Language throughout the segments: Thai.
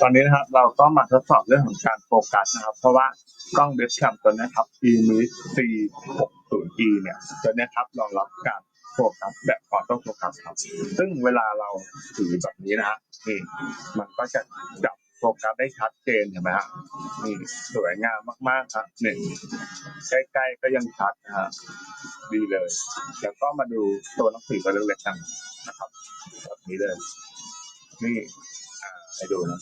ตอนนี้นะครับเราก็มาทดสอบเรื่องของการโฟกัสนะครับ เพราะว่ากล้องเว็บแคมตัวนี้ครับ eMIS C60e เนี่ยตัวนี้ครับรองรับการโฟกัสแบบออโต้โฟกัสครับ ซึ่งเวลาเราถือแบบนี้นะฮะนี่มันก็จะจับโฟกัสได้ชัดเจนเห็นไหมฮะนี่สวยงามมาก ๆ ครับนี่ใกล้ ๆ ก็ยังชัดนะฮะดีเลย แล้วก็มาดูตัวหนังสือตัวเล็กๆกันนะครับแบบนี้เลย นี่ ให้ดูนะ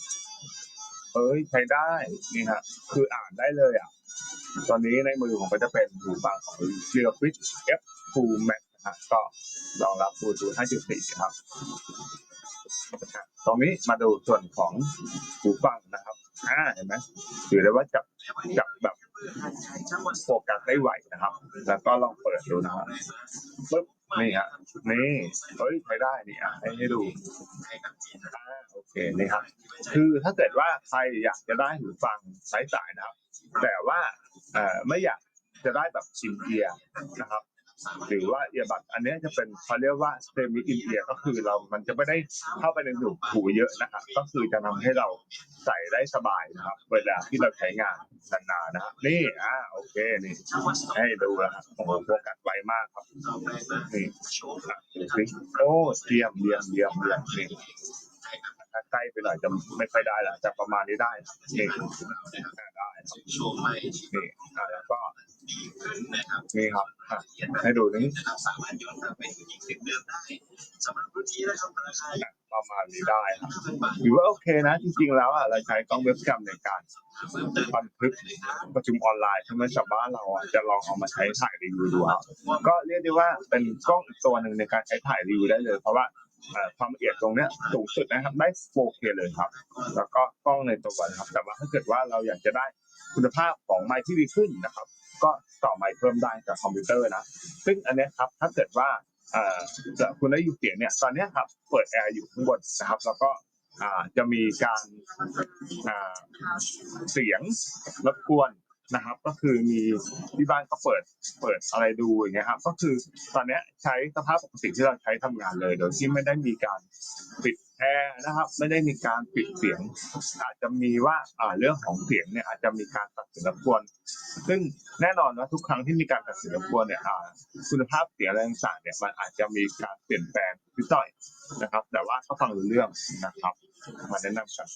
เอ้ยใช้ได้นี่ฮะคืออ่านได้เลยอะ ตอนนี้ในมือผมก็จะเป็นหูฟังของ r e a l f i t F Full Max นะฮะก็รองรับบลูทูธ5.4 ครับ ตรงนี้มาดูส่วนของหูฟังนะครับอ่าเห็นไหมถือได้ว่าจับจับแบบโฟกัสได้ไหวนะครับ แล้วก็ลองเปิดดูนะครับปึ๊บ นี่ฮะนี่เฮ้ยใช้ได้นี่อะให้ให้ดูอ่าโอเคนี่ครับ คือถ้าเกิดว่าใครอยากจะได้หูฟังสายสายนะครับ แต่ว่าเอ่อไม่อยากจะได้แบบชิมเอียร์นะครับ หรือว่าเอียบัดอันนี้จะเป็นเขาเรียกว่าเซมิอินเอียก็คือเรามันจะไม่ได้เข้าไปในหนูหูเยอะนะครับก็คือจะทำให้เราใส่ได้สบายนะครับเวลาที่เราใช้งานนานๆนะครับนี่อ่าโอเคนี่ให้ดูนะครับโอ้โหโฟกัสไวมากครับนี่โอ้เยี่ยมเยี่ยมเยี่ยมเยี่ยมนี่ถ้าใกล้ไปหน่อยจะไม่ค่อยได้ละจะประมาณนี้ได้นะนี่ อ่าได้ครับนี่อ่าแล้วก็นี่ครับอะให้ดูนี่อะประมาณนี้ได้ครับถือว่าโอเคนะ จริง ๆ แล้วอะเราใช้กล้องเว็บแคมในการบันทึกประชุมออนไลน์ใช่ไหมชาวบ้านเราอะจะลองเอามาใช้ถ่ายรีวิวดูครับก็เรียกได้ว่าเป็นกล้องอีกตัวหนึ่งในการใช้ถ่ายรีวิวได้เลย เพราะว่าเอ่อความละเอียดตรงเนี้ยสูงสุดนะครับได้ 4K เลยครับ แล้วก็กล้องในตัวนะครับ แต่ว่าถ้าเกิดว่าเราอยากจะได้คุณภาพของไมค์ที่ดีขึ้นนะครับ ก็ต่อไมค์เพิ่มได้จากคอมพิวเตอร์นะ ซึ่งอันนี้ครับถ้าเกิดว่าคุณได้ยินเสียงเนี่ยตอนนี้ครับเปิดแอร์อยู่ข้างบนนะครับ แล้วก็จะมีการเสียงรบกวนนะครับ ก็คือมีที่บ้านก็เปิดเปิดอะไรดูอย่างเงี้ยครับ ก็คือตอนนี้ใช้สภาพปกติที่เราใช้ทำงานเลย โดยที่ไม่ได้มีการปิด แอร์นะครับไม่ได้มีการปิดเสียง อาจจะมีว่าเรื่องของเสียงเนี่ยอาจจะมีการตัดเสียงรบกวนซึ่งแน่นอนว่าทุกครั้งที่มีการตัดเสียงรบกวนเนี่ยคุณภาพเสียงอะไรต่างๆเนี่ยมันอาจจะมีการเปลี่ยนแปลงนิดหน่อยนะครับ แต่ว่าก็ฟังรู้เรื่องนะครับมาแนะนำกัน